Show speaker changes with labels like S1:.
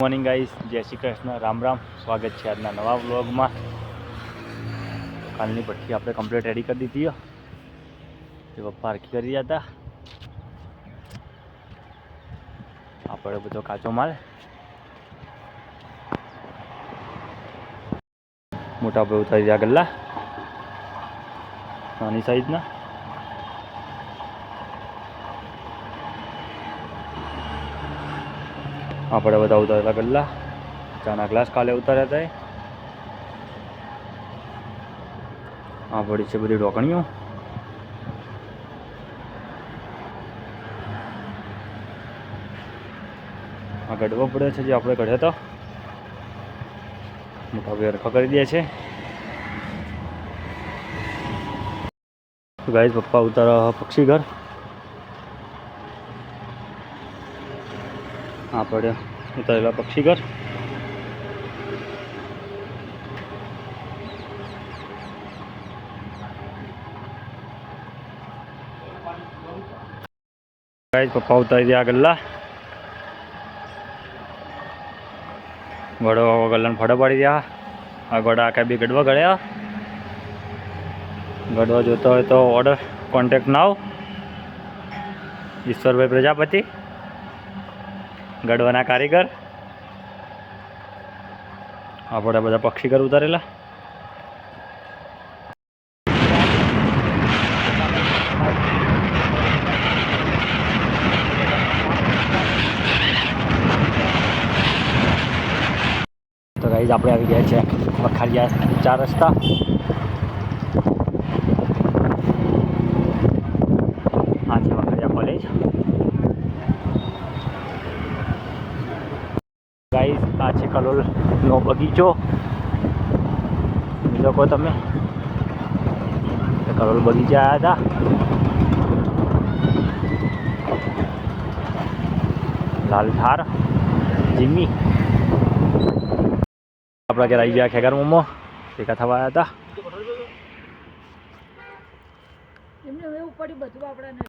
S1: Morning guys જય શ્રી કૃષ્ણ. રામ રામ. સ્વાગત છે આજના નવા વ્લોગમાં. કાલની પટ્ટી આપણે કમ્પ્લીટ રેડી કરી દીધી તે પપ્પા હરખી કરી રહ્યા હતા. આપણે બધો કાચો માલ. મોટા ભાઈ ઉતારી રહ્યા ગલ્લા. નાની સાઈઝના આપણે બધા ઉતારેલા પહેલાં ચાના ગ્લાસ કાલે ઉતાર્યા હતા. આ પડી છે બધી ઢોકણીઓ. આ ગઢવો પડ્યો છે જે આપણે કઢ્યો હતો મોટા હરખો કરી દે છે. ગાઈસ, પપ્પા ઉતારા પક્ષી ઘર આ પડ્યો. ઉતારેલા પક્ષી ઘર. ગાઈસ પપ્પા ઉતારી દે આ ગલ્લા વડો ગલ્લાને ફળો પાડી દે આ ગોડા આખા બી ગડવા ગળ્યા ગડવા જોતો હોય તો order contact now Ishwarbhai Prajapati. ગડવાના કારીગર. આપણે બધા પક્ષીઘર ઉતારેલા. તો ગાઈઝ આપણે આવી ગયા છે વખારિયા ચાર રસ્તા આ છે વખારિયા કોલેજ ગાઈઝ આ છે કલોલનો બગીચો. લોકો તમે કલોલ બગીચા આવ્યા હતા. લાલ થાર, જીમી. આપણા ઘેર આવી ગયા ખેગર મોમો. ભેગા થવા આવ્યા હતા.